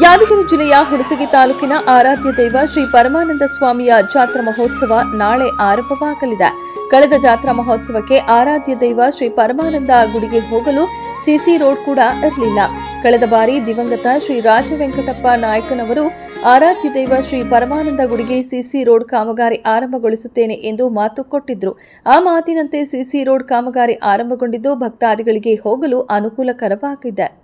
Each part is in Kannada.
ಯಾದಗಿರಿ ಜಿಲ್ಲೆಯ ಹುಣಸಗಿ ತಾಲೂಕಿನ ಆರಾಧ್ಯ ದೈವ ಶ್ರೀ ಪರಮಾನಂದ ಸ್ವಾಮಿಯ ಜಾತ್ರಾ ಮಹೋತ್ಸವ ನಾಳೆ ಆರಂಭವಾಗಲಿದೆ. ಕಳೆದ ಜಾತ್ರಾ ಮಹೋತ್ಸವಕ್ಕೆ ಆರಾಧ್ಯ ದೈವ ಶ್ರೀ ಪರಮಾನಂದ ಗುಡಿಗೆ ಹೋಗಲು ಸಿಸಿ ರೋಡ್ ಕೂಡ ಇರಲಿಲ್ಲ. ಕಳೆದ ಬಾರಿ ದಿವಂಗತ ಶ್ರೀ ರಾಜ ವೆಂಕಟಪ್ಪ ನಾಯಕನವರು ಆರಾಧ್ಯ ದೈವ ಶ್ರೀ ಪರಮಾನಂದ ಗುಡಿಗೆ ಸಿಸಿ ರೋಡ್ ಕಾಮಗಾರಿ ಆರಂಭಗೊಳಿಸುತ್ತೇನೆ ಎಂದು ಮಾತು ಕೊಟ್ಟಿದ್ರು. ಆ ಮಾತಿನಂತೆ ಸಿಸಿ ರೋಡ್ ಕಾಮಗಾರಿ ಆರಂಭಗೊಂಡಿದ್ದು ಭಕ್ತಾದಿಗಳಿಗೆ ಹೋಗಲು ಅನುಕೂಲಕರವಾಗಿದೆ.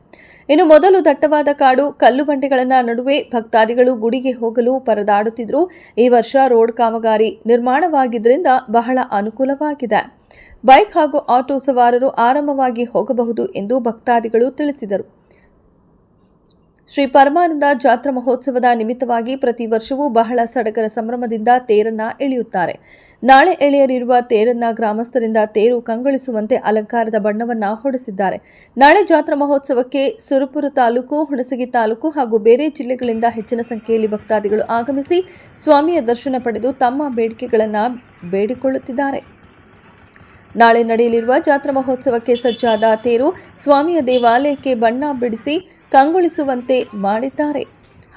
ಇನ್ನು ಮೊದಲು ದಟ್ಟವಾದ ಕಾಡು, ಕಲ್ಲು ಬಂಡೆಗಳನ್ನ ನಡುವೆ ಭಕ್ತಾದಿಗಳು ಗುಡಿಗೆ ಹೋಗಲು ಪರದಾಡುತ್ತಿದ್ರು. ಈ ವರ್ಷ ರೋಡ್ ಕಾಮಗಾರಿ ನಿರ್ಮಾಣವಾಗಿದ್ದರಿಂದ ಬಹಳ ಅನುಕೂಲವಾಗಿದೆ. ಬೈಕ್ ಹಾಗೂ ಆಟೋ ಸವಾರರು ಆರಾಮವಾಗಿ ಹೋಗಬಹುದು ಎಂದು ಭಕ್ತಾದಿಗಳು ತಿಳಿಸಿದರು. ಶ್ರೀ ಪರಮಾನಂದ ಜಾತ್ರಾ ಮಹೋತ್ಸವದ ನಿಮಿತ್ತವಾಗಿ ಪ್ರತಿ ವರ್ಷವೂ ಬಹಳ ಸಡಗರ ಸಂಭ್ರಮದಿಂದ ತೇರನ್ನ ಎಳೆಯುತ್ತಾರೆ. ನಾಳೆ ಎಳೆಯಲಿರುವ ತೇರನ್ನ ಗ್ರಾಮಸ್ಥರಿಂದ ತೇರು ಕಂಗೊಳಿಸುವಂತೆ ಅಲಂಕಾರದ ಬಣ್ಣವನ್ನ ಹೊಡೆಸಿದ್ದಾರೆ. ನಾಳೆ ಜಾತ್ರಾ ಮಹೋತ್ಸವಕ್ಕೆ ಸುರಪುರ ತಾಲೂಕು, ಹುಣಸಗಿ ತಾಲೂಕು ಹಾಗೂ ಬೇರೆ ಜಿಲ್ಲೆಗಳಿಂದ ಹೆಚ್ಚಿನ ಸಂಖ್ಯೆಯಲ್ಲಿ ಭಕ್ತಾದಿಗಳು ಆಗಮಿಸಿ ಸ್ವಾಮಿಯ ದರ್ಶನ ಪಡೆದು ತಮ್ಮ ಬೇಡಿಕೆಗಳನ್ನು ಬೇಡಿಕೊಳ್ಳುತ್ತಿದ್ದಾರೆ. ನಾಳೆ ನಡೆಯಲಿರುವ ಜಾತ್ರಾ ಮಹೋತ್ಸವಕ್ಕೆ ಸಜ್ಜಾದ ತೇರು ಸ್ವಾಮಿಯ ದೇವಾಲಯಕ್ಕೆ ಬಣ್ಣ ಬಿಡಿಸಿ ಕಂಗೊಳಿಸುವಂತೆ ಮಾಡಿದ್ದಾರೆ.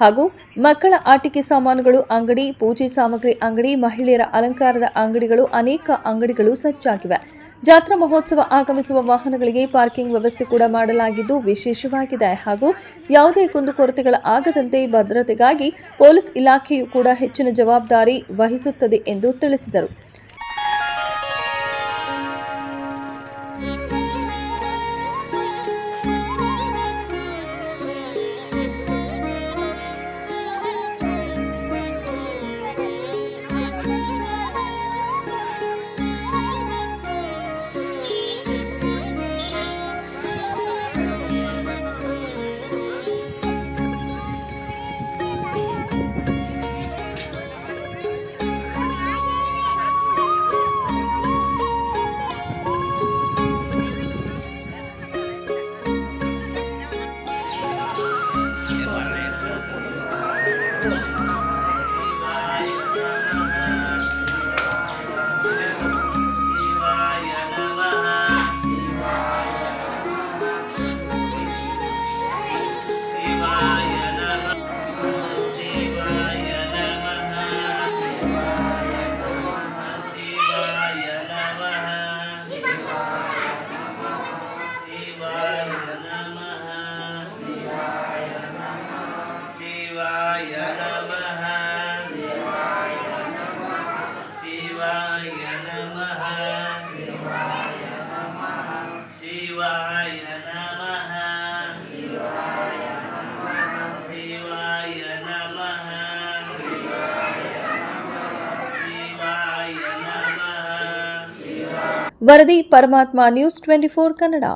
ಹಾಗೂ ಮಕ್ಕಳ ಆಟಿಕೆ ಸಾಮಾನುಗಳು ಅಂಗಡಿ, ಪೂಜೆ ಸಾಮಗ್ರಿ ಅಂಗಡಿ, ಮಹಿಳೆಯರ ಅಲಂಕಾರದ ಅಂಗಡಿಗಳು, ಅನೇಕ ಅಂಗಡಿಗಳು ಸಜ್ಜಾಗಿವೆ. ಜಾತ್ರಾ ಮಹೋತ್ಸವ ಆಗಮಿಸುವ ವಾಹನಗಳಿಗೆ ಪಾರ್ಕಿಂಗ್ ವ್ಯವಸ್ಥೆ ಕೂಡ ಮಾಡಲಾಗಿದ್ದು ವಿಶೇಷವಾಗಿದೆ. ಹಾಗೂ ಯಾವುದೇ ಕುಂದುಕೊರತೆಗಳ ಆಗದಂತೆ ಭದ್ರತೆಗಾಗಿ ಪೊಲೀಸ್ ಇಲಾಖೆಯು ಕೂಡ ಹೆಚ್ಚಿನ ಜವಾಬ್ದಾರಿ ವಹಿಸುತ್ತದೆ ಎಂದು ತಿಳಿಸಿದರು. ವರದಿ ಪರಮಾತ್ಮ ನ್ಯೂಸ್ ಟ್ವೆಂಟಿ ಫೋರ್ ಕನ್ನಡ